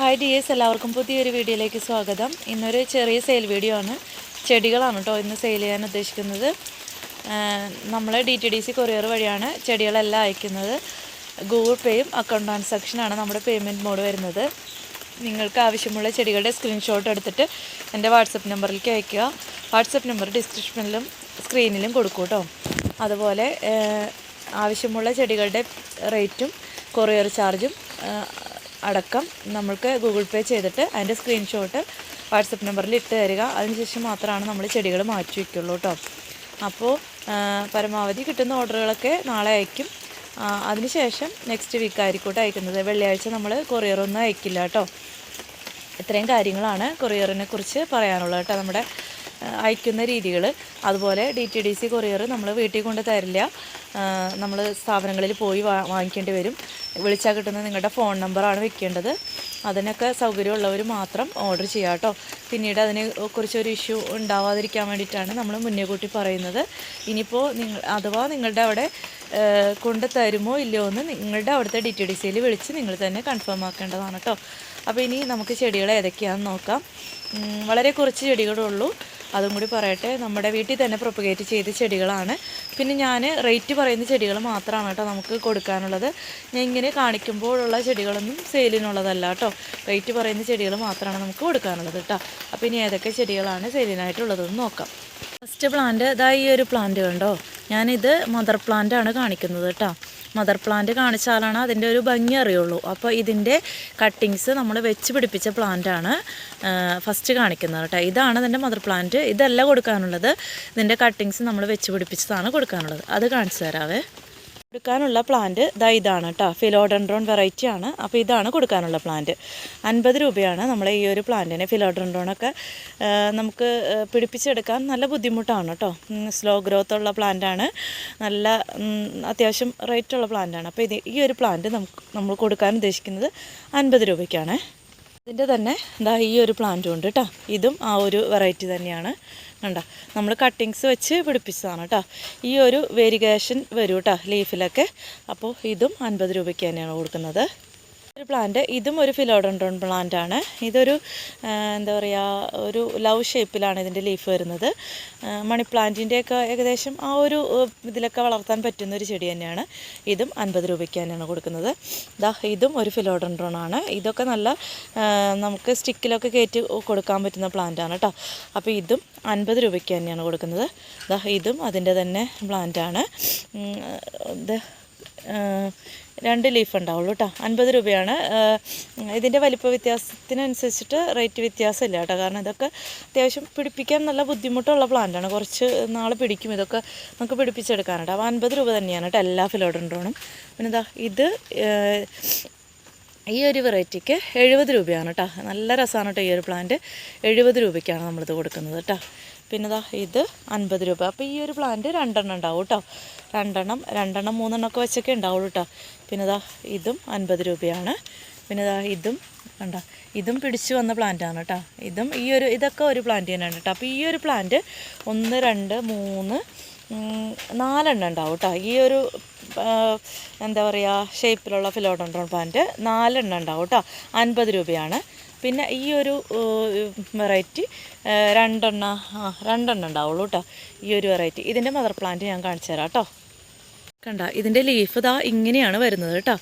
Hi dears എല്ലാവർക്കും പുതിയൊരു വീഡിയോയിലേക്ക് സ്വാഗതം. ഇന്നൊരു ചെറിയ സെയിൽ വീഡിയോ ആണ്. ചെടികളാണ് കേട്ടോ ഇന്ന് സെയിൽ ചെയ്യാൻ ഉദ്ദേശിക്കുന്നത്. നമ്മൾ D T D C courier വഴിയാണ് ചെടികളെല്ലാം അയക്കുന്നത്. ഗൂഗിൾ പേയും അക്കൗണ്ട് ട്രാൻസാക്ഷനാണ് നമ്മുടെ പേയ്മെന്റ് മോഡ് വരുന്നത്. നിങ്ങൾക്ക് ആവശ്യമുള്ള ചെടികളുടെ സ്ക്രീൻഷോട്ട് എടുത്തിട്ട് എന്റെ വാട്സപ്പ് നമ്പറിലേക്ക് അയയ്ക്കുക. വാട്സപ്പ് നമ്പർ ഡിസ്ക്രിപ്ഷനിലും സ്ക്രീനിലും കൊടുക്കും കേട്ടോ അതുപോലെ ആവശ്യമുള്ള ചെടികളുടെ റേറ്റും കൊറിയർ ചാർജും അടക്കം നമ്മൾക്ക് ഗൂഗിൾ പേ ചെയ്തിട്ട് അതിന്റെ സ്ക്രീൻഷോട്ട് വാട്സപ്പ് നമ്പറിൽ ഇട്ട് തരിക. അതിനുശേഷം മാത്രമാണ് നമ്മൾ ചെടികൾ മാറ്റി വയ്ക്കുള്ളൂ കേട്ടോ. അപ്പോൾ പരമാവധി കിട്ടുന്ന ഓർഡറുകളൊക്കെ നാളെ അയക്കും. അതിനുശേഷം നെക്സ്റ്റ് വീക്ക് ആയിരിക്കട്ടെ അയക്കുന്നത്. വെള്ളിയാഴ്ച നമ്മൾ കൊറിയറൊന്നും അയക്കില്ല കേട്ടോ. ഇത്രയും കാര്യങ്ങളാണ് കൊറിയറിനെ കുറിച്ച് പറയാനുള്ളത് കേട്ടോ. നമ്മുടെ അയക്കുന്ന രീതികൾ അതുപോലെ D T D C courier നമ്മൾ വീട്ടിൽ കൊണ്ട് തരില്ല. നമ്മൾ സ്ഥാപനങ്ങളിൽ പോയി വാങ്ങിക്കേണ്ടി വരും. വിളിച്ചാൽ കിട്ടുന്ന നിങ്ങളുടെ ഫോൺ നമ്പറാണ് വെക്കേണ്ടത്. അതിനൊക്കെ സൗകര്യമുള്ളവർ മാത്രം ഓർഡർ ചെയ്യുക കേട്ടോ പിന്നീട് അതിനെ കുറിച്ചൊരു ഇഷ്യൂ ഉണ്ടാവാതിരിക്കാൻ വേണ്ടിയിട്ടാണ് നമ്മൾ മുന്നേ കൂട്ടി പറയുന്നത്. ഇനിയിപ്പോൾ നിങ്ങൾ അഥവാ നിങ്ങളുടെ അവിടെ കൊണ്ട് തരുമോ ഇല്ലയോ എന്ന് നിങ്ങളുടെ അവിടുത്തെ ഡി ടി ഡി സിയിൽ വിളിച്ച് നിങ്ങൾ തന്നെ കൺഫേം ആക്കേണ്ടതാണ് കേട്ടോ അപ്പോൾ ഇനി നമുക്ക് ചെടികൾ ഏതൊക്കെയാണെന്ന് നോക്കാം. വളരെ കുറച്ച് ചെടികളേ ഉള്ളൂ അതും കൂടി പറയട്ടെ. നമ്മുടെ വീട്ടിൽ തന്നെ പ്രൊപ്പഗേറ്റ് ചെയ്ത ചെടികളാണ്. പിന്നെ ഞാൻ റേറ്റ് പറയുന്ന ചെടികൾ മാത്രമാണ് കേട്ടോ നമുക്ക് കൊടുക്കാനുള്ളത്. ഞാൻ ഇങ്ങനെ കാണിക്കുമ്പോഴുള്ള ചെടികളൊന്നും സെയിലിനുള്ളതല്ല കേട്ടോ. റേറ്റ് പറയുന്ന ചെടികൾ മാത്രമാണ് നമുക്ക് കൊടുക്കാനുള്ളത് കേട്ടോ. അപ്പോൾ ഇനി ഏതൊക്കെ ചെടികളാണ് സെയിലിനായിട്ടുള്ളതെന്ന് നോക്കാം. ഫസ്റ്റ് പ്ലാന്റ് ഇതാ ഈ ഒരു പ്ലാന്റ് കണ്ടോ? ഞാനിത് മദർ പ്ലാന്റ് ആണ് കാണിക്കുന്നത് കേട്ടോ. മദർ പ്ലാന്റ് കാണിച്ചാലാണ് അതിന്റെ ഒരു ഭംഗി അറിയുള്ളൂ. അപ്പോൾ ഇതിന്റെ കട്ടിങ്സ് നമ്മൾ വെച്ച് പിടിപ്പിച്ച പ്ലാന്റാണ് ഫസ്റ്റ് കാണിക്കുന്നത് കേട്ടോ. ഇതാണ് ഇതിന്റെ മദർ പ്ലാന്റ് ഇതല്ല കൊടുക്കാനുള്ളത്. ഇതിന്റെ കട്ടിങ്സ് നമ്മൾ വെച്ച് പിടിപ്പിച്ചതാണ് കൊടുക്കാനുള്ളത്. അത് കാണിച്ചു തരാവേ. കൊടുക്കാനുള്ള പ്ലാന്റ് ദാ ഇതാണ് കേട്ടോ ഫിലോഡൻഡ്രോൺ വെറൈറ്റി ആണ്. അപ്പോൾ ഇതാണ് കൊടുക്കാനുള്ള പ്ലാന്റ് അൻപത് രൂപയാണ് നമ്മൾ ഈ ഒരു പ്ലാന്റിന് ഫിലോഡൻഡ്രോണൊക്കെ നമുക്ക് പിടിപ്പിച്ചെടുക്കാൻ നല്ല ബുദ്ധിമുട്ടാണ് കേട്ടോ സ്ലോ ഗ്രോത്ത് ഉള്ള പ്ലാന്റാണ് നല്ല അത്യാവശ്യം റേറ്റ് ഉള്ള പ്ലാന്റാണ് അപ്പോൾ ഇത് ഈ ഒരു പ്ലാന്റ് നമുക്ക് നമ്മൾ കൊടുക്കാൻ ഉദ്ദേശിക്കുന്നത് അൻപത് രൂപയ്ക്കാണ്. ഇതിന്റെ തന്നെ എന്താ ഈ ഒരു പ്ലാന്റും ഉണ്ട് കേട്ടോ ഇതും ആ ഒരു വെറൈറ്റി തന്നെയാണ്. കണ്ട? നമ്മൾ കട്ടിങ്സ് വെച്ച് പിടിപ്പിച്ചതാണ് കേട്ടോ ഈ ഒരു വേരിഗേഷൻ വരും കേട്ടോ ലീഫിലൊക്കെ അപ്പോൾ ഇതും അൻപത് രൂപയ്ക്ക് തന്നെയാണ് കൊടുക്കുന്നത്. ഒരു പ്ലാന്റ് ഇതും ഒരു ഫിലോഡൻഡ്രോൺ പ്ലാന്റ് ആണ്. ഇതൊരു എന്താ പറയുക ഒരു ലവ് ഷേപ്പിലാണ് ഇതിന്റെ ലീഫ് വരുന്നത്. മണി പ്ലാന്റിന്റെയൊക്കെ ഏകദേശം ആ ഒരു ഇതിലൊക്കെ വളർത്താൻ പറ്റുന്ന ഒരു ചെടി തന്നെയാണ്. ഇതും അൻപത് രൂപയ്ക്ക് തന്നെയാണ് കൊടുക്കുന്നത്. ദാ ഇതും ഒരു ഫിലോഡൻഡ്രോൺ ആണ്. ഇതൊക്കെ നല്ല നമുക്ക് സ്റ്റിക്കിലൊക്കെ കയറ്റി കൊടുക്കാൻ പറ്റുന്ന പ്ലാന്റ് ആണ് കേട്ടോ അപ്പോൾ ഇതും അൻപത് രൂപയ്ക്ക് തന്നെയാണ് കൊടുക്കുന്നത്. ദാ ഇതും അതിന്റെ തന്നെ പ്ലാന്റ് ആണ്. ഇത് രണ്ട് ലീഫ് ഉണ്ടാവുള്ളൂ കേട്ടോ അൻപത് രൂപയാണ്. ഇതിന്റെ വലിപ്പ വ്യത്യാസത്തിനനുസരിച്ചിട്ട് റേറ്റ് വ്യത്യാസമില്ല കേട്ടോ കാരണം ഇതൊക്കെ അത്യാവശ്യം പിടിപ്പിക്കാൻ നല്ല ബുദ്ധിമുട്ടുള്ള പ്ലാന്റാണ് കുറച്ച് നാൾ പിടിക്കും. ഇതൊക്കെ നമുക്ക് പിടിപ്പിച്ചെടുക്കാനുണ്ട് അപ്പോൾ അൻപത് രൂപ തന്നെയാണ് കേട്ടോ എല്ലാ ഫിലോഡൻഡ്രോണും പിന്നെ ഇതാ ഇത് ഈ ഒരു വെറൈറ്റിക്ക് എഴുപത് രൂപയാണ് കേട്ടോ നല്ല രസമാണ് കേട്ടോ ഈ ഒരു പ്ലാന്റ് എഴുപത് രൂപയ്ക്കാണ് നമ്മളിത് കൊടുക്കുന്നത് കേട്ടോ പിന്നെ ഇതാ ഇത് അൻപത് രൂപ. അപ്പോൾ ഈ ഒരു പ്ലാന്റ് രണ്ടെണ്ണം ഉണ്ടാവും കേട്ടോ രണ്ടെണ്ണം രണ്ടെണ്ണം മൂന്നെണ്ണം ഒക്കെ വെച്ചൊക്കെ ഉണ്ടാവുള്ളൂ കേട്ടോ പിന്നെ ഇതാ ഇതും അൻപത് രൂപയാണ്. പിന്നെ ഇതാ ഇതും കണ്ട ഇതും പിടിച്ചു വന്ന പ്ലാന്റാണ് കേട്ടോ ഇതും ഈ ഒരു ഇതൊക്കെ ഒരു പ്ലാന്റ് തന്നെയാണ് കേട്ടോ അപ്പോൾ ഈ ഒരു പ്ലാന്റ് ഒന്ന് രണ്ട് മൂന്ന് നാലെണ്ണം ഉണ്ടാവും കേട്ടോ ഈ ഒരു എന്താ പറയുക ഷേപ്പിലുള്ള ഫിലോഡോൺട്രോൺ പ്ലാന്റ് നാലെണ്ണം ഉണ്ടാവും കേട്ടോ അൻപത് രൂപയാണ്. പിന്നെ ഈ ഒരു വെറൈറ്റി രണ്ടെണ്ണ ആ രണ്ടെണ്ണം ഉണ്ടാവുള്ളൂ കേട്ടോ ഈ ഒരു വെറൈറ്റി ഇതിന്റെ മദർ പ്ലാന്റ് ഞാൻ കാണിച്ചു തരാം കേട്ടോ കണ്ട ഇതിന്റെ ലീഫ് ഇതാ ഇങ്ങനെയാണ് വരുന്നത് കേട്ടോ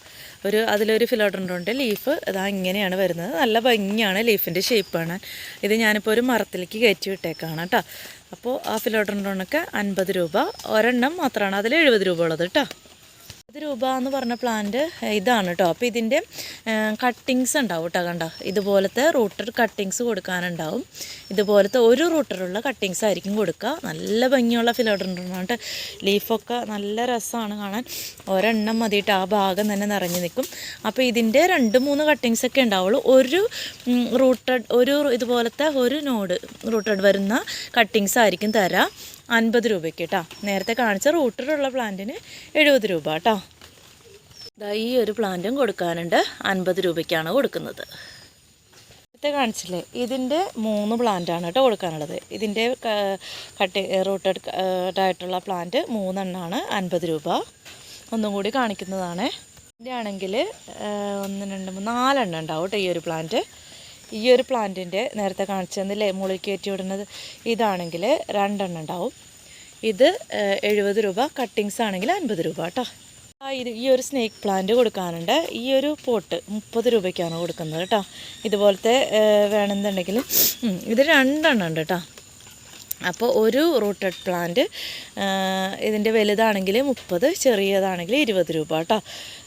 ഒരു അതിലൊരു ഫിലോഡൻഡ്രോന്റെ ലീഫ് ഇതാ ഇങ്ങനെയാണ് വരുന്നത്. നല്ല ഭംഗിയാണ് ലീഫിന്റെ ഷേപ്പ് കാണാൻ. ഇത് ഞാനിപ്പോൾ ഒരു മരത്തിലേക്ക് കയറ്റി വിട്ടേക്കാണ് കേട്ടോ അപ്പോൾ ആ ഫിലോഡൻഡ്രോണൊക്കെ അൻപത് രൂപ. ഒരെണ്ണം മാത്രമാണ് അതിൽ എഴുപത് രൂപ ഉള്ളത് കേട്ടോ ഇത് രൂപ എന്ന് പറഞ്ഞ പ്ലാന്റ് ഇതാണ് കേട്ടോ അപ്പോൾ ഇതിന്റെ കട്ടിങ്സ് ഉണ്ടാവും കേട്ടോ കണ്ട? ഇതുപോലത്തെ റൂട്ടർ കട്ടിങ്സ് കൊടുക്കാനുണ്ടാവും. ഇതുപോലത്തെ ഒരു റൂട്ടറുള്ള കട്ടിങ്സ് ആയിരിക്കും കൊടുക്കുക. നല്ല ഭംഗിയുള്ള ഫിലോഡൻഡ്രോണാണ് ലീഫൊക്കെ നല്ല രസമാണ് കാണാൻ. ഒരെണ്ണം മതിയിട്ട് ആ ഭാഗം തന്നെ നിറഞ്ഞു നിൽക്കും. അപ്പോൾ ഇതിന്റെ രണ്ട് മൂന്ന് കട്ടിങ്സ് ഒക്കെ ഉണ്ടാവുള്ളൂ. ഒരു റൂട്ടഡ് ഒരു ഇതുപോലത്തെ ഒരു നോഡ് റൂട്ടഡ് വരുന്ന കട്ടിങ്സ് ആയിരിക്കും തരാം. അൻപത് രൂപയ്ക്ക് കേട്ടോ നേരത്തെ കാണിച്ച റൂട്ടിലുള്ള പ്ലാന്റിന് എഴുപത് രൂപ കേട്ടോ ഈ ഒരു പ്ലാന്റും കൊടുക്കാനുണ്ട്. അൻപത് രൂപയ്ക്കാണ് കൊടുക്കുന്നത്. നേരത്തെ കാണിച്ചില്ലേ? ഇതിന്റെ മൂന്ന് പ്ലാന്റാണ് കേട്ടോ കൊടുക്കാനുള്ളത്. ഇതിന്റെ കട്ടി റൂട്ടഡ് ആയിട്ടുള്ള പ്ലാന്റ് മൂന്നെണ്ണമാണ് അൻപത് രൂപ. ഒന്നും കൂടി കാണിക്കുന്നതാണ്. ഇതിന്റെ ആണെങ്കിൽ ഒന്ന് രണ്ട് മൂന്ന് നാലെണ്ണം ഉണ്ടാവും കേട്ടോ ഈ ഒരു പ്ലാന്റ് ഈ ഒരു പ്ലാന്റിന്റെ നേരത്തെ കാണിച്ചതെന്നില്ലേ മുകളിൽ കയറ്റി വിടുന്നത്. ഇതാണെങ്കിൽ രണ്ടെണ്ണം ഉണ്ടാവും. ഇത് എഴുപത് രൂപ കട്ടിങ്സ് ആണെങ്കിൽ അൻപത് രൂപ കേട്ടോ. ഇത് ഈ ഒരു സ്നേക്ക് പ്ലാന്റ് കൊടുക്കാനുണ്ട്. ഈ ഒരു പോട്ട് മുപ്പത് രൂപയ്ക്കാണ് കൊടുക്കുന്നത് കേട്ടോ. ഇതുപോലത്തെ വേണമെന്നുണ്ടെങ്കിലും ഇത് രണ്ടെണ്ണം ഉണ്ട് കേട്ടോ. അപ്പോൾ ഒരു റൂട്ടഡ് പ്ലാന്റ് ഇതിന്റെ വലുതാണെങ്കിൽ മുപ്പത് ചെറിയതാണെങ്കിൽ ഇരുപത് രൂപ കേട്ടോ.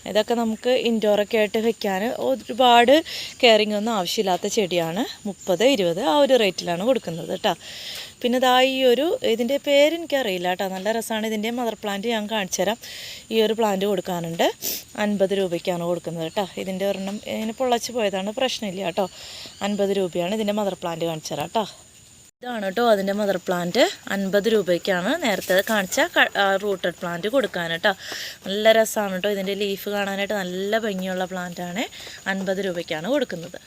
ഇതൊക്കെ നമുക്ക് ഇൻഡോറൊക്കെ ആയിട്ട് വെക്കാൻ ഒരുപാട് കെയറിങ് ഒന്നും ആവശ്യമില്ലാത്ത ചെടിയാണ്. മുപ്പത് ഇരുപത് ആ ഒരു റേറ്റിലാണ് കൊടുക്കുന്നത് കേട്ടോ പിന്നെ ഇതാ ഈ ഒരു ഇതിന്റെ പേര് എനിക്കറിയില്ല കേട്ടോ നല്ല രസമാണ് ഇതിന്റെ മദർ പ്ലാന്റ് ഞാൻ കാണിച്ചു തരാം ഈ ഒരു പ്ലാന്റ് കൊടുക്കാനുണ്ട്. അൻപത് രൂപയ്ക്കാണ് കൊടുക്കുന്നത് കേട്ടോ ഇതിന്റെ ഒരെണ്ണം ഇങ്ങനെ പൊള്ളച്ച് പോയതാണ്. പ്രശ്നമില്ല കേട്ടോ അൻപത് രൂപയാണ് ഇതിന്റെ മദർ പ്ലാന്റ് കാണിച്ചു തരാം കേട്ടോ ഇതാണ് കേട്ടോ അതിന്റെ മദർ പ്ലാന്റ് അൻപത് രൂപയ്ക്കാണ് നേരത്തെ കാണിച്ച റൂട്ടഡ് പ്ലാന്റ് കൊടുക്കാൻ കേട്ടോ. നല്ല രസമാണ് കേട്ടോ ഇതിന്റെ ലീഫ് കാണാനായിട്ട്. നല്ല ഭംഗിയുള്ള പ്ലാന്റാണ് അൻപത് രൂപയ്ക്കാണ് കൊടുക്കുന്നത്.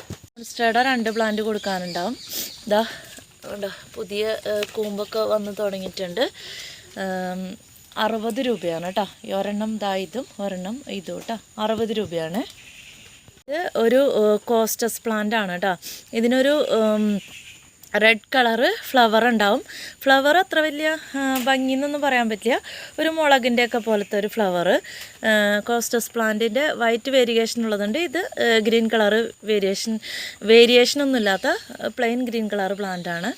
സ്റ്റേഡ രണ്ട് പ്ലാന്റ് കൊടുക്കാനുണ്ടാവും. ഇതാ ഉണ്ടോ പുതിയ കൂമ്പൊക്കെ വന്ന് തുടങ്ങിയിട്ടുണ്ട്. അറുപത് രൂപയാണ് കേട്ടോ. ഒരെണ്ണം ദാ ഇതും ഒരെണ്ണം ഇതും കേട്ടോ. അറുപത് രൂപയാണ്. ഇത് ഒരു കോസ്റ്റസ് പ്ലാന്റ് ആണ് കേട്ടോ. ഇതിനൊരു റെഡ് കളറ് ഫ്ലവർ ഉണ്ടാവും. ഫ്ലവർ അത്ര വലിയ ഭംഗി എന്നൊന്നും പറയാൻ പറ്റില്ല. ഒരു മുളകിന്റെയൊക്കെ പോലത്തെ ഒരു ഫ്ലവർ കോസ്റ്റസ് പ്ലാന്റിന്റെ വൈറ്റ് വേരിയേഷൻ ഉള്ളതുണ്ട്. ഇത് ഗ്രീൻ കളറ് വേരിയേഷൻ വേരിയേഷൻ ഒന്നുമില്ലാത്ത പ്ലെയിൻ ഗ്രീൻ കളർ പ്ലാന്റ് ആണ്.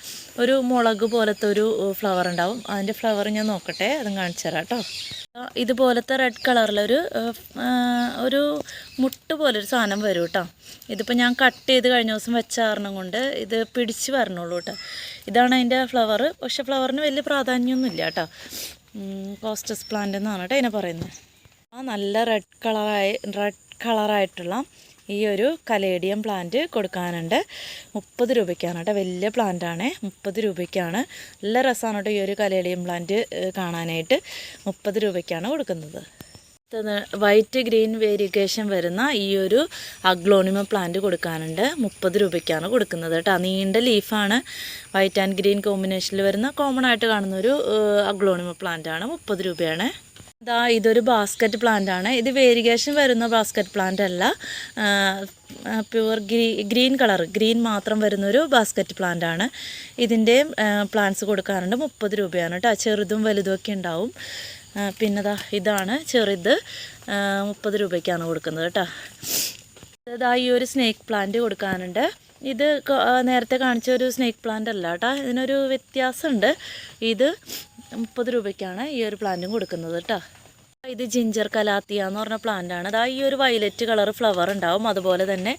ഒരു മുളക് പോലത്തെ ഒരു ഫ്ലവർ ഉണ്ടാവും. അതിന്റെ ഫ്ലവർ ഞാൻ നോക്കട്ടെ അതും കാണിച്ചു തരാം കേട്ടോ. ഇതുപോലത്തെ റെഡ് കളറിലൊരു ഒരു മുട്ട് പോലൊരു സാധനം വരും കേട്ടോ. ഇതിപ്പോൾ ഞാൻ കട്ട് ചെയ്ത് കഴിഞ്ഞ ദിവസം വെച്ച കാരണം കൊണ്ട് ഇത് പിടിച്ച് വരണുള്ളൂ കേട്ടോ. ഇതാണ് അതിന്റെ ഫ്ലവർ പക്ഷെ ഫ്ലവറിന് വലിയ പ്രാധാന്യമൊന്നും ഇല്ല കേട്ടോ. കോസ്റ്റസ് പ്ലാന്റ് എന്നാണ് കേട്ടോ ഇതിനെ പറയുന്നത്. ആ നല്ല റെഡ് കളറായി റെഡ് കളറായിട്ടുള്ള ഈ ഒരു കലേഡിയം പ്ലാന്റ് കൊടുക്കാനുണ്ട്. മുപ്പത് രൂപയ്ക്കാണ് കേട്ടോ. വലിയ പ്ലാന്റാണ് മുപ്പത് രൂപയ്ക്കാണ്. നല്ല രസമാണ് കേട്ടോ ഈ ഒരു കലേഡിയം പ്ലാന്റ് കാണാനായിട്ട്. മുപ്പത് രൂപയ്ക്കാണ് കൊടുക്കുന്നത്. വൈറ്റ് ഗ്രീൻ വേരിഗേഷൻ വരുന്ന ഈ ഒരു അഗ്ലോണിമ പ്ലാന്റ് കൊടുക്കാനുണ്ട്. മുപ്പത് രൂപയ്ക്കാണ് കൊടുക്കുന്നത് കേട്ടോ. നീണ്ട ലീഫാണ് വൈറ്റ് ആൻഡ് ഗ്രീൻ കോമ്പിനേഷനിൽ വരുന്ന കോമൺ ആയിട്ട് കാണുന്ന ഒരു അഗ്ലോണിമ പ്ലാന്റ് ആണ്. മുപ്പത് രൂപയാണ്. ഇതാ ഇതൊരു ബാസ്ക്കറ്റ് പ്ലാന്റ് ആണ്. ഇത് വേരിഗേഷൻ വരുന്ന ബാസ്ക്കറ്റ് പ്ലാന്റ് അല്ല. Pure green green colour green മാത്രം വരുന്നൊരു ബാസ്ക്കറ്റ് പ്ലാന്റ് ആണ്. ഇതിന്റെ പ്ലാന്റ്സ് കൊടുക്കാറുണ്ട് മുപ്പത് രൂപയാണ് കേട്ടോ. ചെറുതും വലുതും ഒക്കെ ഉണ്ടാവും. പിന്നെ ദാ ഇതാണ് ചെറുത്. മുപ്പത് രൂപയ്ക്കാണ് കൊടുക്കുന്നത് കേട്ടോ. ഇതാ ഈ ഒരു സ്നേക്ക് പ്ലാന്റ് കൊടുക്കാനുണ്ട്. ഇത് നേരത്തെ കാണിച്ച ഒരു സ്നേക്ക് പ്ലാന്റ് അല്ല കേട്ടോ. ഇതിനൊരു വ്യത്യാസമുണ്ട്. ഇത് മുപ്പത് രൂപയ്ക്കാണ് ഈ ഒരു പ്ലാന്റും കൊടുക്കുന്നത് കേട്ടോ ഇത് ജിഞ്ചർ കലാത്തിയ എന്ന് പറഞ്ഞ പ്ലാന്റാണ് അതാ ഈ ഒരു വയലറ്റ് കളർ ഫ്ലവർ ഉണ്ടാവും. അതുപോലെ തന്നെ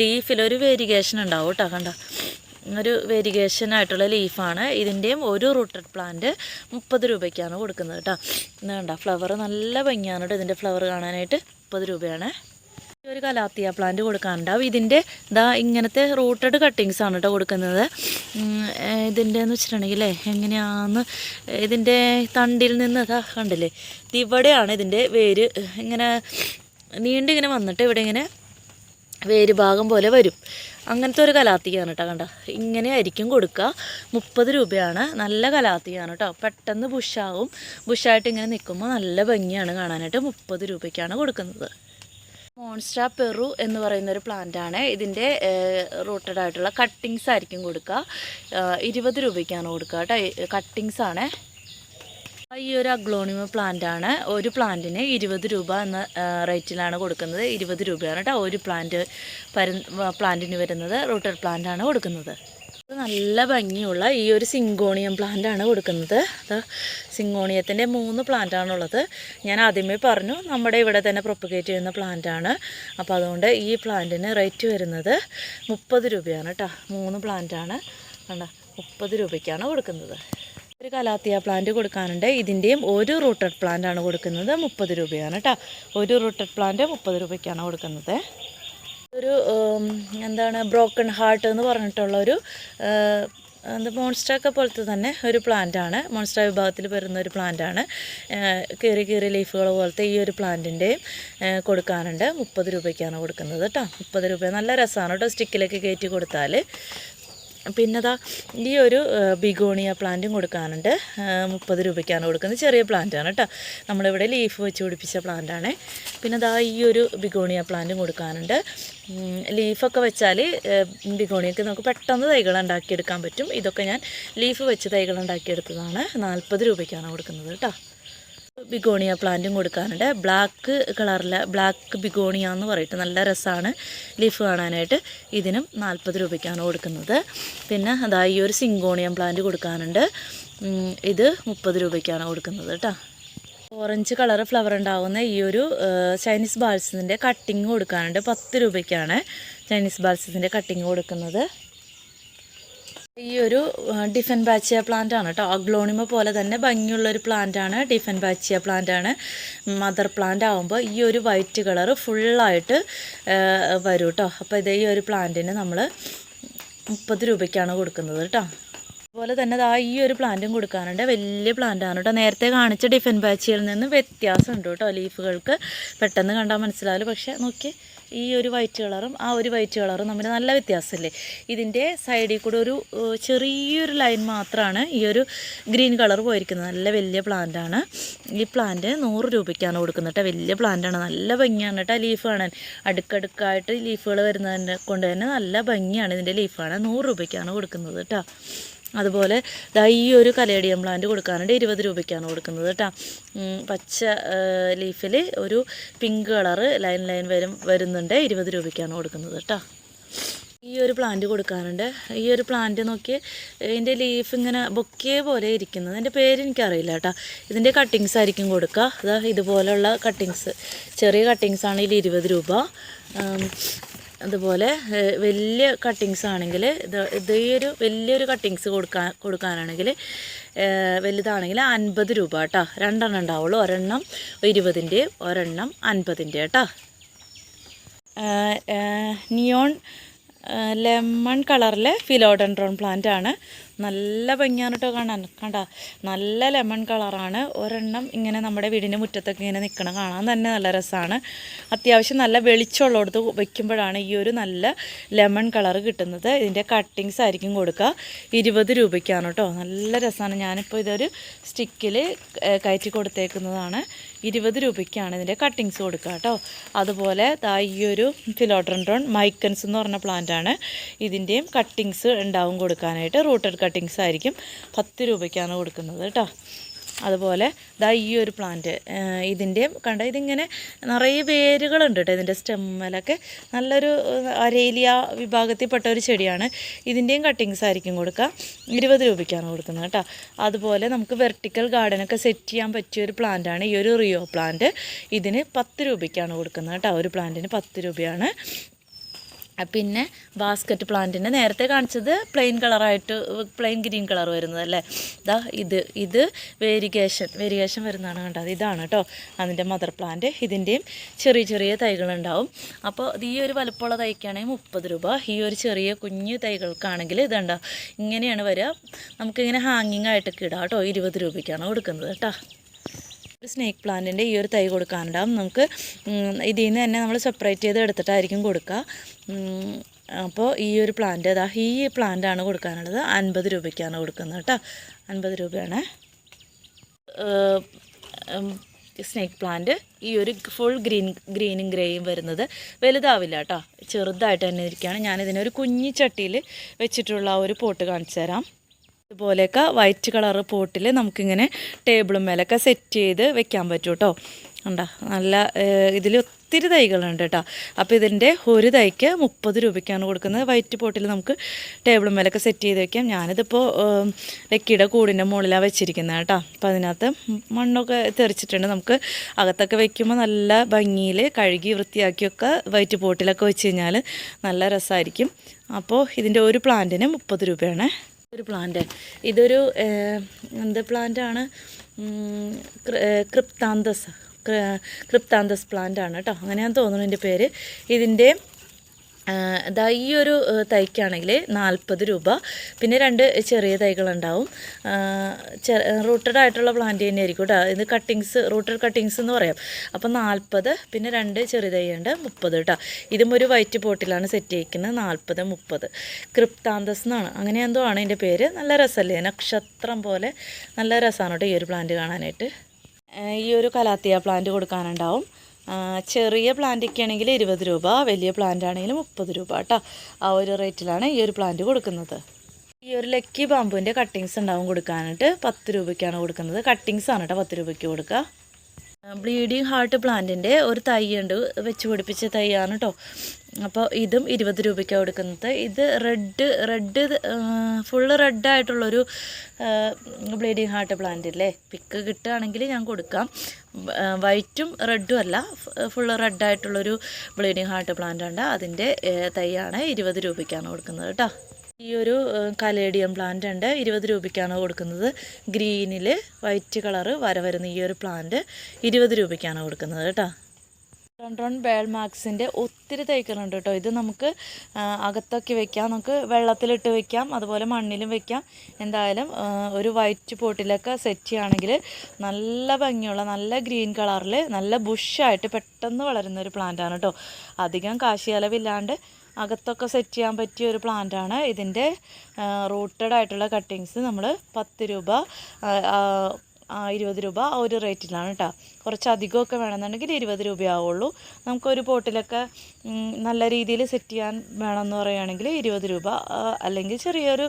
ലീഫിലൊരു വേരിഗേഷൻ ഉണ്ടാവും കേട്ടോ കണ്ട. ഒരു വേരിഗേഷൻ ആയിട്ടുള്ള ലീഫാണ് ഇതിന്റെയും ഒരു റൂട്ടഡ് പ്ലാന്റ് മുപ്പത് രൂപയ്ക്കാണ് കൊടുക്കുന്നത് കേട്ടോ എന്താ ഫ്ലവർ നല്ല ഭംഗിയാണ് കേട്ടോ ഇതിന്റെ ഫ്ലവർ കാണാനായിട്ട്. മുപ്പത് രൂപയാണ്. ഒരു കലാത്തിയ പ്ലാന്റ് കൊടുക്കാനുണ്ടാവും ഇതിന്റെ ഇതാ ഇങ്ങനത്തെ റൂട്ടഡ് കട്ടിങ്സ് ആണ് കേട്ടോ കൊടുക്കുന്നത്. ഇതിന്റെ എന്ന് വെച്ചിട്ടുണ്ടെങ്കിൽ എങ്ങനെയാണെന്ന് ഇതിന്റെ തണ്ടിൽ നിന്ന് ഇതാ കണ്ടില്ലേ ഇവിടെയാണ് ഇതിന്റെ വേര് ഇങ്ങനെ നീണ്ടിങ്ങനെ വന്നിട്ട് ഇവിടെ ഇങ്ങനെ വേര് ഭാഗം പോലെ വരും. അങ്ങനത്തെ ഒരു കലാത്തിയാണ് കേട്ടോ കണ്ട. ഇങ്ങനെ ആയിരിക്കും കൊടുക്കുക മുപ്പത് രൂപയാണ്. നല്ല കലാത്തിയാണ് കേട്ടോ പെട്ടെന്ന് ബുഷാവും ബുഷായിട്ട് ഇങ്ങനെ നിൽക്കുമ്പോൾ നല്ല ഭംഗിയാണ് കാണാനായിട്ട്. മുപ്പത് രൂപയ്ക്കാണ് കൊടുക്കുന്നത്. മോൺസ്ട്ര പെറു എന്ന് പറയുന്ന ഒരു പ്ലാന്റ് ആണ് ഇതിന്റെ റൂട്ടഡ് ആയിട്ടുള്ള കട്ടിങ്സ് ആയിരിക്കും കൊടുക്കുക ഇരുപത് രൂപയ്ക്കാണ് കൊടുക്കുക കേട്ടോ. കട്ടിങ്സ് ആണ്. ഈ ഒരു അഗ്ലോണിമ പ്ലാന്റ് ആണ് ഒരു പ്ലാന്റിന് ഇരുപത് രൂപ എന്ന റേറ്റിലാണ് കൊടുക്കുന്നത്. ഇരുപത് രൂപയാണ് കേട്ടോ ഒരു പ്ലാന്റ് പര പ്ലാന്റിന് വരുന്നത്. റൂട്ടഡ് പ്ലാന്റ് ആണ് കൊടുക്കുന്നത്. നല്ല ഭംഗിയുള്ള ഈ ഒരു സിങ്കോണിയം പ്ലാന്റ് ആണ് കൊടുക്കുന്നത്. അത് സിങ്കോണിയത്തിന്റെ മൂന്ന് പ്ലാന്റ് ആണുള്ളത്. ഞാൻ ആദ്യമേ പറഞ്ഞു നമ്മുടെ ഇവിടെ തന്നെ പ്രൊപ്പഗേറ്റ് ചെയ്യുന്ന പ്ലാന്റ് ആണ്. അപ്പോൾ അതുകൊണ്ട് ഈ പ്ലാന്റിന് റേറ്റ് വരുന്നത് മുപ്പത് രൂപയാണ് കേട്ടോ മൂന്ന് പ്ലാന്റ് ആണ്. കണ്ട മുപ്പത് രൂപയ്ക്കാണ് കൊടുക്കുന്നത്. ഒരു കലാത്തിയ പ്ലാന്റ് കൊടുക്കാനുണ്ട്. ഇതിന്റെയും ഒരു റൂട്ടഡ് പ്ലാന്റ് ആണ് കൊടുക്കുന്നത് മുപ്പത് രൂപയാണ് കേട്ടോ ഒരു റൂട്ടഡ് പ്ലാന്റ് മുപ്പത് രൂപയ്ക്കാണ് കൊടുക്കുന്നത്. ഒരു എന്താണ് ബ്രോക്കൺ ഹാർട്ട് എന്ന് പറഞ്ഞിട്ടുള്ള ഒരു എന്താ മോൺസ്റ്ററൊക്കെ പോലത്തെ തന്നെ ഒരു പ്ലാന്റ് ആണ്. മോൺസ്റ്റർ വിഭാഗത്തിൽ വരുന്ന ഒരു പ്ലാന്റ് ആണ്. കീറി കീറി ലീഫുകൾ പോലത്തെ ഈ ഒരു പ്ലാന്റിന്റെയും കൊടുക്കാനുണ്ട്. മുപ്പത് രൂപയ്ക്കാണ് കൊടുക്കുന്നത് കേട്ടോ. മുപ്പത് രൂപ. നല്ല രസമാണ് കേട്ടോ. സ്റ്റിക്കിലൊക്കെ കയറ്റി കൊടുത്താൽ പിന്നെ ദാ ഈ ഒരു ബിഗോണിയ പ്ലാന്റും കൊടുക്കാനുണ്ട്. മുപ്പത് രൂപയ്ക്കാണ് കൊടുക്കുന്നത്. ചെറിയ പ്ലാന്റാണ് കേട്ടോ നമ്മളിവിടെ ലീഫ് വെച്ച് പിടിപ്പിച്ച പ്ലാന്റാണ്. പിന്നെ ദാ ഈ ഒരു ബിഗോണിയ പ്ലാന്റും കൊടുക്കാനുണ്ട്. ലീഫൊക്കെ വെച്ചാൽ ബിഗോണിയൊക്കെ നമുക്ക് പെട്ടെന്ന് തൈകൾ ഉണ്ടാക്കിയെടുക്കാൻ പറ്റും. ഇതൊക്കെ ഞാൻ ലീഫ് വെച്ച് തൈകൾ ഉണ്ടാക്കിയെടുത്തതാണ്. നാൽപ്പത് രൂപയ്ക്കാണ് കൊടുക്കുന്നത് കേട്ടോ ബിഗോണിയ പ്ലാന്റും കൊടുക്കാനുണ്ട് ബ്ലാക്ക് കളറിലെ ബ്ലാക്ക് ബിഗോണിയ എന്ന് പറയിട്ട് നല്ല രസമാണ് ലീഫ് കാണാനായിട്ട് ഇതിനും നാൽപ്പത് രൂപയ്ക്കാണ് കൊടുക്കുന്നത്. പിന്നെ അതാ ഈ ഒരു സിങ്കോണിയം പ്ലാന്റ് കൊടുക്കാനുണ്ട്. ഇത് മുപ്പത് രൂപയ്ക്കാണ് കൊടുക്കുന്നത് കേട്ടോ. ഓറഞ്ച് കളർ ഫ്ലവർ ഉണ്ടാകുന്ന ഈ ഒരു ചൈനീസ് ബാൾസിന്റെ കട്ടിങ് കൊടുക്കാനുണ്ട്. പത്ത് രൂപയ്ക്കാണ് ചൈനീസ് ബാൾസിന്റെ കട്ടിങ് കൊടുക്കുന്നത്. ഈ ഒരു ഡിഫൻ ബാച്ചിയ പ്ലാന്റ് ആണ് കേട്ടോ അഗ്ലോണിമ പോലെ തന്നെ ഭംഗിയുള്ള ഒരു പ്ലാന്റ് ആണ്. ഡിഫൻ ബാച്ചിയ പ്ലാന്റ് ആണ്. മദർ പ്ലാന്റ് ആകുമ്പോൾ ഈ ഒരു വൈറ്റ് കളർ ഫുള്ളായിട്ട് വരും കേട്ടോ അപ്പോൾ ഇത് ഈ ഒരു പ്ലാന്റിന് നമ്മൾ മുപ്പത് രൂപയ്ക്കാണ് കൊടുക്കുന്നത് കേട്ടോ അതുപോലെ തന്നെ ദാ ഈ ഒരു പ്ലാന്റും കൊടുക്കാനുണ്ട്. വലിയ പ്ലാന്റ് ആണ് കേട്ടോ നേരത്തെ കാണിച്ച ഡിഫൻ ബാച്ചിയിൽ നിന്ന് വ്യത്യാസമുണ്ട് കേട്ടോ ലീഫുകൾക്ക് പെട്ടെന്ന് കണ്ടാൽ മനസ്സിലാവില്ല. പക്ഷേ നോക്കി ഈ ഒരു വൈറ്റ് കളറും ആ ഒരു വൈറ്റ് കളറും തമ്മിൽ നല്ല വ്യത്യാസമല്ലേ? ഇതിന്റെ സൈഡിൽ കൂടെ ഒരു ചെറിയൊരു ലൈൻ മാത്രമാണ് ഈ ഒരു ഗ്രീൻ കളർ പോയിരിക്കുന്നത്. നല്ല വലിയ പ്ലാന്റാണ് ഈ പ്ലാന്റ് നൂറ് രൂപയ്ക്കാണ് കൊടുക്കുന്നത് കേട്ടോ വലിയ പ്ലാന്റാണ് നല്ല ഭംഗിയാണ് കേട്ടോ ലീഫ് കാണാൻ. അടുക്കടുക്കായിട്ട് ലീഫുകൾ വരുന്നതിന്റെ കൊണ്ട് തന്നെ നല്ല ഭംഗിയാണ് ഇതിന്റെ ലീഫ് കാണാൻ. നൂറ് രൂപയ്ക്കാണ് കൊടുക്കുന്നത് കേട്ടോ അതുപോലെ ദാ ഈ ഒരു കലേഡിയം പ്ലാന്റ് കൊടുക്കാനുണ്ട് ഇരുപത് രൂപയ്ക്കാണ് കൊടുക്കുന്നത് കേട്ടോ. പച്ച ലീഫിൽ ഒരു പിങ്ക് കളറ് ലൈൻ ലൈൻ വരും വരുന്നുണ്ട് ഇരുപത് രൂപയ്ക്കാണ് കൊടുക്കുന്നത് കേട്ടോ. ഈ ഒരു പ്ലാന്റ് കൊടുക്കാറുണ്ട് ഈ ഒരു പ്ലാന്റ് നോക്കി ഇതിന്റെ ലീഫ് ഇങ്ങനെ ബൊക്കേ പോലെ ഇരിക്കുന്നത്. അതിന്റെ പേര് എനിക്കറിയില്ല കേട്ടോ. ഇതിന്റെ കട്ടിങ്സ് ആയിരിക്കും കൊടുക്കുക അതാ ഇതുപോലെയുള്ള കട്ടിങ്സ് ചെറിയ കട്ടിങ്സ് ആണെങ്കിൽ ഇരുപത് രൂപ. അതുപോലെ വലിയ കട്ടിങ്സ് ആണെങ്കിൽ ഇത് വലിയൊരു കട്ടിങ്സ് കൊടുക്കാൻ കൊടുക്കാനാണെങ്കിൽ വലുതാണെങ്കിൽ അൻപത് രൂപ കേട്ടോ. രണ്ടെണ്ണം ഉണ്ടാവുള്ളൂ. ഒരെണ്ണം ഇരുപതിന്റെ ഒരെണ്ണം അൻപതിന്റെ കേട്ടോ. നിയോൺ ലെമൺ കളറിലെ ഫിലോഡൻഡ്രോൺ പ്ലാന്റ് ആണ്. നല്ല ഭംഗിയാണ് കേട്ടോ കാണാൻ. കണ്ട? നല്ല ലെമൺ കളറാണ്. ഒരെണ്ണം ഇങ്ങനെ നമ്മുടെ വീടിന്റെ മുറ്റത്തൊക്കെ ഇങ്ങനെ നിൽക്കണം കാണാൻ തന്നെ നല്ല രസമാണ് അത്യാവശ്യം നല്ല വെളിച്ചമുള്ളിടത്ത് വയ്ക്കുമ്പോഴാണ് ഈ ഒരു നല്ല ലെമൺ കളർ കിട്ടുന്നത്. ഇതിന്റെ കട്ടിങ്സ് ആയിരിക്കും കൊടുക്കുക ഇരുപത് രൂപയ്ക്കാണ് കേട്ടോ നല്ല രസമാണ് ഞാനിപ്പോൾ ഇതൊരു സ്റ്റിക്കിൽ കയറ്റി കൊടുത്തേക്കുന്നതാണ്. ഇരുപത് രൂപയ്ക്കാണ് ഇതിന്റെ കട്ടിങ്സ് കൊടുക്കുക കേട്ടോ അതുപോലെ ഈ ഒരു ഫിലോഡ്രൻഡ്രോൺ മൈക്കൻസ് എന്ന് പറഞ്ഞ പ്ലാന്റ് ആണ്. ഇതിന്റെയും കട്ടിങ്സ് ഉണ്ടാവും കൊടുക്കാനായിട്ട് റൂട്ടഡ് കട്ടിങ്സ് ആയിരിക്കും. പത്ത് രൂപയ്ക്കാണ് കൊടുക്കുന്നത് കേട്ടോ. അതുപോലെ ദാ ഈ ഒരു പ്ലാന്റ് ഇതിന്റെയും കണ്ട? ഇതിങ്ങനെ നിറയെ വേരുകളുണ്ട് കേട്ടോ. ഇതിന്റെ സ്റ്റെമ്മിലൊക്കെ നല്ലൊരു അരേലിയ വിഭാഗത്തിൽപ്പെട്ട ഒരു ചെടിയാണ്. ഇതിന്റെയും കട്ടിങ്സ് ആയിരിക്കും കൊടുക്കുക. ഇരുപത് രൂപയ്ക്കാണ് കൊടുക്കുന്നത് കേട്ടോ. അതുപോലെ നമുക്ക് വെർട്ടിക്കൽ ഗാർഡനൊക്കെ സെറ്റ് ചെയ്യാൻ പറ്റിയ ഒരു പ്ലാന്റാണ് ഈ ഒരു റിയോ പ്ലാന്റ് ഇതിന് പത്ത് രൂപയ്ക്കാണ് കൊടുക്കുന്നത് കേട്ടോ. ഒരു പ്ലാന്റിന് പത്ത് രൂപയാണ്. പിന്നെ ബാസ്ക്കറ്റ് പ്ലാന്റിനെ നേരത്തെ കാണിച്ചത് പ്ലെയിൻ കളറായിട്ട് പ്ലെയിൻ ഗ്രീൻ കളർ വരുന്നത് അല്ലേ? ഇതാ ഇത് ഇത് വേരിഗേഷൻ വേരിഗേഷൻ വരുന്നതാണ് കണ്ടത് ഇതാണ് കേട്ടോ അതിന്റെ മദർ പ്ലാന്റ് ഇതിന്റെയും ചെറിയ ചെറിയ തൈകളുണ്ടാവും. അപ്പോൾ ഈ ഒരു വലുപ്പമുള്ള തൈക്കാണെങ്കിൽ മുപ്പത് രൂപ. ഈ ഒരു ചെറിയ കുഞ്ഞു തൈകൾക്കാണെങ്കിൽ ഇതുണ്ടാവും ഇങ്ങനെയാണ് വരിക. നമുക്കിങ്ങനെ ഹാങ്ങിങ് ആയിട്ടൊക്കെ ഇടാം കേട്ടോ ഇരുപത് രൂപയ്ക്കാണ് കൊടുക്കുന്നത് കേട്ടോ സ്നേക്ക് പ്ലാന്റിന്റെ ഈ ഒരു തൈ കൊടുക്കാനുണ്ടാവും. നമുക്ക് ഇതിൽ നിന്ന് തന്നെ നമ്മൾ സെപ്പറേറ്റ് ചെയ്ത് എടുത്തിട്ടായിരിക്കും കൊടുക്കുക. അപ്പോൾ ഈ ഒരു പ്ലാന്റ് അതാ ഈ പ്ലാന്റാണ് കൊടുക്കാനുള്ളത്. അൻപത് രൂപയ്ക്കാണ് കൊടുക്കുന്നത് കേട്ടോ. അൻപത് രൂപയാണ്. സ്നേക്ക് പ്ലാന്റ് ഈ ഒരു ഫുൾ ഗ്രീൻ ഗ്രീനും ഗ്രേയും വരുന്നത് വലുതാവില്ല കേട്ടോ. ചെറുതായിട്ട് തന്നെ ഇരിക്കുകയാണ്. ഞാനിതിനൊരു കുഞ്ഞി ചട്ടിയിൽ വെച്ചിട്ടുള്ള ഒരു പോട്ട് കാണിച്ചു തരാം ഇതുപോലെയൊക്കെ വൈറ്റ് കളർ പോട്ടിൽ നമുക്കിങ്ങനെ ടേബിളും മേലൊക്കെ സെറ്റ് ചെയ്ത് വെക്കാൻ പറ്റും കേട്ടോ കണ്ടോ? നല്ല ഇതിൽ ഒത്തിരി തൈകളുണ്ട് കേട്ടോ അപ്പോൾ ഇതിന്റെ ഒരു തൈക്ക് മുപ്പത് രൂപയ്ക്കാണ് കൊടുക്കുന്നത്. വൈറ്റ് പോട്ടിൽ നമുക്ക് ടേബിളും മേലൊക്കെ സെറ്റ് ചെയ്ത് വെക്കാം. ഞാനിതിപ്പോൾ വെക്കിയുടെ കൂടിന്റെ മുകളിലാണ് വെച്ചിരിക്കുന്നത് കേട്ടോ അപ്പോൾ അതിനകത്ത് മണ്ണൊക്കെ തെറിച്ചിട്ടുണ്ട്. നമുക്ക് അകത്തൊക്കെ വെക്കുമ്പോൾ നല്ല ഭംഗിയിൽ കഴുകി വൃത്തിയാക്കിയൊക്കെ വൈറ്റ് പോട്ടിലൊക്കെ വെച്ച് കഴിഞ്ഞാൽ നല്ല രസമായിരിക്കും അപ്പോൾ ഇതിന്റെ ഒരു പ്ലാന്റിന് മുപ്പത് രൂപയാണ് ഒരു പ്ലാന്റ് ഇതൊരു എന്ത് പ്ലാന്റാണ് ക്രിപ്താന്തസ് ക്രിപ്താന്തസ് പ്ലാന്റ് ആണ് കേട്ടോ. അങ്ങനെയാണ് തോന്നുന്നു എന്റെ പേര്. ഇതിന്റെ ഇതാ ഈ ഒരു തൈക്കാണെങ്കിൽ നാൽപ്പത് രൂപ. പിന്നെ രണ്ട് ചെറിയ തൈകളുണ്ടാവും. റൂട്ടഡ് ആയിട്ടുള്ള പ്ലാന്റ് തന്നെ ആയിരിക്കും കേട്ടോ. ഇത് കട്ടിങ്സ് റൂട്ടഡ് കട്ടിങ്സ് എന്ന് പറയാം. അപ്പോൾ നാൽപ്പത് പിന്നെ രണ്ട് ചെറിയ തൈയുണ്ട് മുപ്പത് കേട്ടോ. ഇതും ഒരു വൈറ്റ് പോട്ടിലാണ് സെറ്റ് ചെയ്യിക്കുന്നത്. നാൽപ്പത് മുപ്പത്. ക്രിപ്താന്തസ് എന്നാണ്. അങ്ങനെ എന്തോ ആണ് ഇതിന്റെ പേര്. നല്ല രസമല്ലേ? നക്ഷത്രം പോലെ നല്ല രസമാണ് കേട്ടോ ഈ ഒരു പ്ലാന്റ് കാണാനായിട്ട്. ഈ ഒരു കലാത്തിയ പ്ലാന്റ് കൊടുക്കാനുണ്ടാവും. ചെറിയ പ്ലാന്റൊക്കെ ആണെങ്കിൽ ഇരുപത് രൂപ വലിയ പ്ലാന്റ് ആണെങ്കിൽ മുപ്പത് രൂപ കേട്ടോ ആ ഒരു റേറ്റിലാണ് ഈ ഒരു പ്ലാന്റ് കൊടുക്കുന്നത്. ഈ ഒരു ലക്കി ബാമ്പുവിന്റെ കട്ടിങ്സ് ഉണ്ടാവും കൊടുക്കാനായിട്ട്. പത്ത് രൂപയ്ക്കാണ് കൊടുക്കുന്നത്. കട്ടിങ്സ് ആണ് കേട്ടോ പത്ത് രൂപയ്ക്ക് കൊടുക്കുക ബ്ലീഡിങ് ഹാർട്ട് പ്ലാന്റിന്റെ ഒരു തൈ ഉണ്ട്. വെച്ച് പിടിപ്പിച്ച തൈയാണ് കേട്ടോ അപ്പോൾ ഇതും ഇരുപത് രൂപയ്ക്കാണ് കൊടുക്കുന്നത്. ഇത് റെഡ് റെഡ് ഫുള്ള് റെഡായിട്ടുള്ളൊരു ബ്ലീഡിങ് ഹാർട്ട് പ്ലാന്റ് ഇല്ലേ? പിക്ക് കിട്ടുകയാണെങ്കിൽ ഞാൻ കൊടുക്കാം. വൈറ്റും റെഡും അല്ല ഫുള്ള് റെഡായിട്ടുള്ളൊരു ബ്ലീഡിങ് ഹാർട്ട് പ്ലാന്റ് ഉണ്ട്. അതിന്റെ തൈയാണ് ഇരുപത് രൂപയ്ക്കാണ് കൊടുക്കുന്നത് കേട്ടോ. ഈ ഒരു കലേഡിയം പ്ലാന്റ് ഉണ്ട്. ഇരുപത് രൂപയ്ക്കാണ് കൊടുക്കുന്നത്. ഗ്രീനിൽ വൈറ്റ് കളറ് വര വരുന്ന ഈ ഒരു പ്ലാന്റ് ഇരുപത് രൂപയ്ക്കാണ് കൊടുക്കുന്നത് കേട്ടോ. റോൺ ബേൾമാക്സിന്റെ ഒത്തിരി തൈകളുണ്ട് കേട്ടോ. ഇത് നമുക്ക് അകത്തൊക്കെ വെക്കാം. നമുക്ക് വെള്ളത്തിലിട്ട് വെക്കാം. അതുപോലെ മണ്ണിലും വെക്കാം. എന്തായാലും ഒരു വൈറ്റ് പോട്ടിലൊക്കെ സെറ്റ് ചെയ്യുകയാണെങ്കിൽ നല്ല ഭംഗിയുള്ള നല്ല ഗ്രീൻ കളറിൽ നല്ല ബുഷായിട്ട് പെട്ടെന്ന് വളരുന്ന ഒരു പ്ലാന്റാണ് കേട്ടോ. അധികം കാശിയലവില്ലാണ്ട് അകത്തൊക്കെ സെറ്റ് ചെയ്യാൻ പറ്റിയ ഒരു പ്ലാന്റാണ് ഇതിന്റെ റൂട്ടഡ് ആയിട്ടുള്ള കട്ടിങ്സ് നമ്മൾ പത്ത് രൂപ ഇരുപത് രൂപ ആ ഒരു റേറ്റിലാണ് കേട്ടോ കുറച്ച് അധികമൊക്കെ വേണമെന്നുണ്ടെങ്കിൽ ഇരുപത് രൂപയാവുള്ളൂ. നമുക്കൊരു പോട്ടിലൊക്കെ നല്ല രീതിയിൽ സെറ്റ് ചെയ്യാൻ വേണമെന്ന് പറയുകയാണെങ്കിൽ ഇരുപത് രൂപ അല്ലെങ്കിൽ ചെറിയൊരു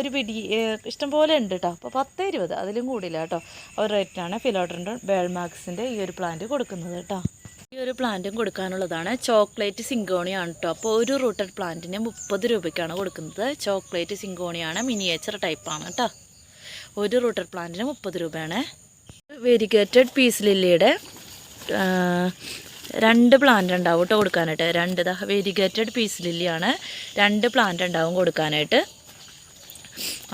ഒരു പിടി ഇഷ്ടംപോലെ ഇഷ്ടം പോലെ ഉണ്ട് കേട്ടോ അപ്പോൾ പത്ത് ഇരുപത് അതിലും കൂടില്ല കേട്ടോ ഒരു റേറ്റിനാണ് ഫിലോഡ്രന്റെ ബേൾമാക്സിന്റെ ഈ ഒരു പ്ലാന്റ് കൊടുക്കുന്നത് കേട്ടോ ഈ ഒരു പ്ലാന്റും കൊടുക്കാനുള്ളതാണ്. ചോക്ലേറ്റ് സിങ്കോണിയാണ് കേട്ടോ അപ്പോൾ ഒരു റൂട്ടഡ് പ്ലാന്റിന് മുപ്പത് രൂപയ്ക്കാണ് കൊടുക്കുന്നത്. ചോക്ലേറ്റ് സിങ്കോണിയാണ് മിനിയേച്ചർ ടൈപ്പാണ് കേട്ടോ ഒരു റൂട്ടർ പ്ലാന്റിന് മുപ്പത് രൂപയാണ്. വെരിഗേറ്റഡ് പീസ് ലില്ലിയുടെ രണ്ട് പ്ലാന്റ് ഉണ്ടാവും കേട്ടോ കൊടുക്കാനായിട്ട്. രണ്ട് വെരിഗേറ്റഡ് പീസ് ലില്ലിയാണ് രണ്ട് പ്ലാന്റ് ഉണ്ടാവും കൊടുക്കാനായിട്ട്.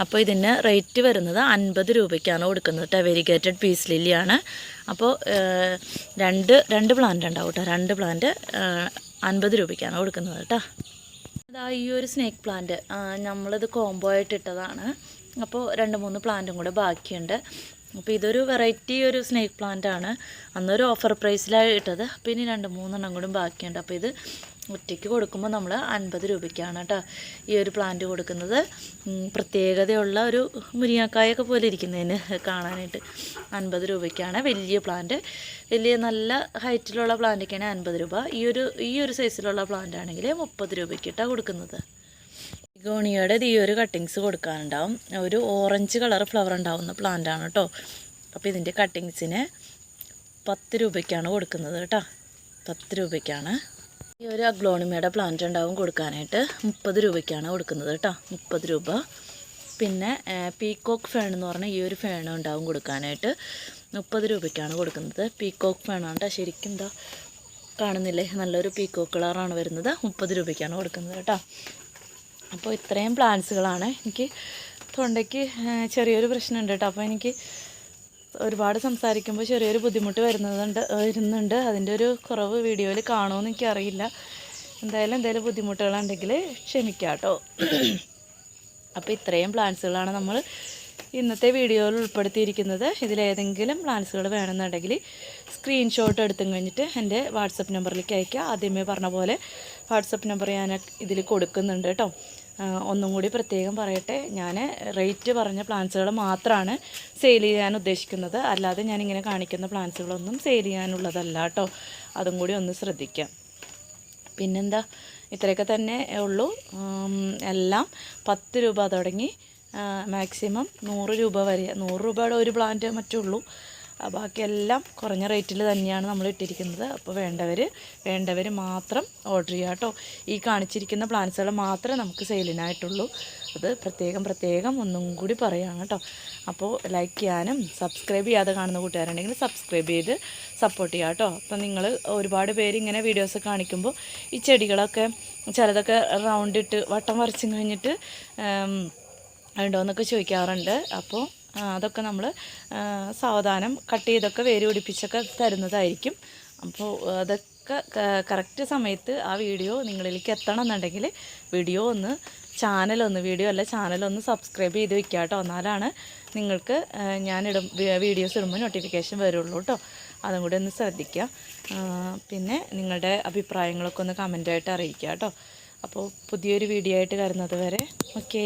അപ്പോൾ ഇതിന് റേറ്റ് വരുന്നത് അൻപത് രൂപയ്ക്കാണ് കൊടുക്കുന്നത് കേട്ടോ വെരിഗേറ്റഡ് പീസ് ലില്ലിയാണ്. അപ്പോൾ രണ്ട് രണ്ട് പ്ലാന്റ് ഉണ്ടാവും കേട്ടോ. രണ്ട് പ്ലാന്റ് അൻപത് രൂപയ്ക്കാണ് കൊടുക്കുന്നത് കേട്ടോ. അതാ ഈ ഒരു സ്നേക്ക് പ്ലാന്റ് നമ്മളിത് കോംബോ ആയിട്ട് ഇട്ടതാണ്. അപ്പോൾ രണ്ട് മൂന്ന് പ്ലാന്റും കൂടെ ബാക്കിയുണ്ട്. അപ്പോൾ ഇതൊരു വെറൈറ്റി ഒരു സ്നേക്ക് പ്ലാന്റ് ആണ്. അന്നൊരു ഓഫർ പ്രൈസിലാണ് ഇട്ടത്. അപ്പോൾ ഇനി രണ്ട് മൂന്നെണ്ണം കൂടി ബാക്കിയുണ്ട്. അപ്പോൾ ഇത് ഒറ്റയ്ക്ക് കൊടുക്കുമ്പോൾ നമ്മൾ അൻപത് രൂപയ്ക്കാണ് കേട്ടോ ഈ ഒരു പ്ലാന്റ് കൊടുക്കുന്നത്. പ്രത്യേകതയുള്ള ഒരു മുരിങ്ങക്കായൊക്കെ പോലെ ഇരിക്കുന്നതിന് കാണാനായിട്ട് അൻപത് രൂപയ്ക്കാണ്. വലിയ പ്ലാന്റ്. വലിയ നല്ല ഹൈറ്റിലുള്ള പ്ലാന്റൊക്കെയാണ് അൻപത് രൂപ. ഈ ഒരു ഈ ഒരു സൈസിലുള്ള പ്ലാന്റ് ആണെങ്കിൽ മുപ്പത് രൂപയ്ക്കിട്ടാണ് കൊടുക്കുന്നത്. ഗോണിയുടെ ഈ ഒരു കട്ടിങ്സ് കൊടുക്കാനുണ്ടാവും. ഒരു ഓറഞ്ച് കളർ ഫ്ലവർ ഉണ്ടാവുന്ന പ്ലാന്റ് ആണ് കേട്ടോ അപ്പോൾ ഇതിന്റെ കട്ടിങ്സിന് പത്ത് രൂപയ്ക്കാണ് കൊടുക്കുന്നത് കേട്ടോ പത്ത് രൂപയ്ക്കാണ്. ഈ ഒരു അഗ്ലോണിമയുടെ പ്ലാന്റ് ഉണ്ടാവും കൊടുക്കാനായിട്ട്. മുപ്പത് രൂപയ്ക്കാണ് കൊടുക്കുന്നത് കേട്ടോ മുപ്പത് രൂപ. പിന്നെ പീക്കോക്ക് ഫേൺ എന്ന് പറഞ്ഞാൽ ഈ ഒരു ഫേൺ ഉണ്ടാവും കൊടുക്കാനായിട്ട്. മുപ്പത് രൂപയ്ക്കാണ് കൊടുക്കുന്നത്. പീക്കോക്ക് ഫേണാണ് കേട്ടോ ശരിക്കും എന്താ കാണുന്നില്ലേ? നല്ലൊരു പീക്കോക്ക് കളറാണ് വരുന്നത്. മുപ്പത് രൂപയ്ക്കാണ് കൊടുക്കുന്നത് കേട്ടോ അപ്പോൾ ഇത്രയും പ്ലാന്റ്സുകളാണ്. എനിക്ക് തൊണ്ടയ്ക്ക് ചെറിയൊരു പ്രശ്നമുണ്ട് കേട്ടോ. അപ്പോൾ എനിക്ക് ഒരുപാട് സംസാരിക്കുമ്പോൾ ചെറിയൊരു ബുദ്ധിമുട്ട് വരുന്നതുണ്ട് വരുന്നുണ്ട്. അതിന്റെ ഒരു കുറവ് വീഡിയോയിൽ കാണുമെന്ന് എനിക്കറിയില്ല. എന്തായാലും എന്തെങ്കിലും ബുദ്ധിമുട്ടുകളുണ്ടെങ്കിൽ ക്ഷമിക്കാം കേട്ടോ. അപ്പോൾ ഇത്രയും പ്ലാന്റ്സുകളാണ് നമ്മൾ ഇന്നത്തെ വീഡിയോയിൽ ഉൾപ്പെടുത്തിയിരിക്കുന്നത്. ഇതിലേതെങ്കിലും പ്ലാൻസുകൾ വേണമെന്നുണ്ടെങ്കിൽ സ്ക്രീൻഷോട്ട് എടുത്തും കഴിഞ്ഞിട്ട് എന്റെ വാട്സപ്പ് നമ്പറിലേക്ക് അയക്കുക ആദ്യമേ പറഞ്ഞ പോലെ വാട്സപ്പ് നമ്പർ ഞാൻ ഇതിൽ കൊടുക്കുന്നുണ്ട് കേട്ടോ. ഒന്നും കൂടി പ്രത്യേകം പറയട്ടെ. ഞാൻ റേറ്റ് പറഞ്ഞ പ്ലാന്റ്സുകൾ മാത്രമാണ് സെയിൽ ചെയ്യാൻ ഉദ്ദേശിക്കുന്നത്. അല്ലാതെ ഞാനിങ്ങനെ കാണിക്കുന്ന പ്ലാന്റ്സുകളൊന്നും സെയിൽ ചെയ്യാനുള്ളതല്ല കേട്ടോ. അതും കൂടി ഒന്ന് ശ്രദ്ധിക്കാം. പിന്നെന്താ? ഇത്രയൊക്കെ തന്നെ ഉള്ളൂ. എല്ലാം പത്ത് രൂപ തുടങ്ങി. മാക്സിമം നൂറ് രൂപ വരെ നൂറ് രൂപയുടെ ഒരു പ്ലാന്റ് മറ്റേ ഉള്ളൂ. ആ, ബാക്കിയെല്ലാം കുറഞ്ഞ റേറ്റിൽ തന്നെയാണ് നമ്മൾ ഇട്ടിരിക്കുന്നത്. അപ്പോൾ വേണ്ടവർ വേണ്ടവർ മാത്രം ഓർഡർ ചെയ്യുക കേട്ടോ. ഈ കാണിച്ചിരിക്കുന്ന പ്ലാന്റ്സുകൾ മാത്രമേ നമുക്ക് സെയിലിനായിട്ടുള്ളൂ അത് പ്രത്യേകം പ്രത്യേകം ഒന്നും കൂടി പറയാം കേട്ടോ. അപ്പോൾ ലൈക്ക് ചെയ്യാനും സബ്സ്ക്രൈബ് ചെയ്യാതെ കാണുന്ന കൂട്ടുകാരുണ്ടെങ്കിൽ സബ്സ്ക്രൈബ് ചെയ്ത് സപ്പോർട്ട് ചെയ്യുക കേട്ടോ. അപ്പം നിങ്ങൾ ഒരുപാട് പേര് ഇങ്ങനെ വീഡിയോസ് കാണിക്കുമ്പോൾ ഈ ചെടികളൊക്കെ ചിലതൊക്കെ റൗണ്ട് ഇട്ട് വട്ടം വരച്ചും കഴിഞ്ഞിട്ട് ഉണ്ടോ എന്നൊക്കെ ചോദിക്കാറുണ്ട്. അപ്പോൾ അതൊക്കെ നമ്മൾ സാവധാനം കട്ട് ചെയ്തൊക്കെ വേര് പിടിപ്പിച്ചൊക്കെ തരുന്നതായിരിക്കും. അപ്പോൾ അതൊക്കെ കറക്റ്റ് സമയത്ത് ആ വീഡിയോ നിങ്ങളിലേക്ക് എത്തണം എന്നുണ്ടെങ്കിൽ വീഡിയോ ഒന്ന് ചാനലൊന്ന് വീഡിയോ അല്ല ചാനലൊന്ന് സബ്സ്ക്രൈബ് ചെയ്ത് വെക്കുക കേട്ടോ എന്നാലാണ് നിങ്ങൾക്ക് ഞാനിടും വീഡിയോസ് ഇടുമ്പോൾ നോട്ടിഫിക്കേഷൻ വരുള്ളൂ കേട്ടോ അതും കൂടി ഒന്ന് ശ്രദ്ധിക്കുക. പിന്നെ നിങ്ങളുടെ അഭിപ്രായങ്ങളൊക്കെ ഒന്ന് കമന്റായിട്ട് അറിയിക്കുക കേട്ടോ അപ്പോൾ പുതിയൊരു വീഡിയോ ആയിട്ട് വരുന്നത് വരെ ഓക്കേ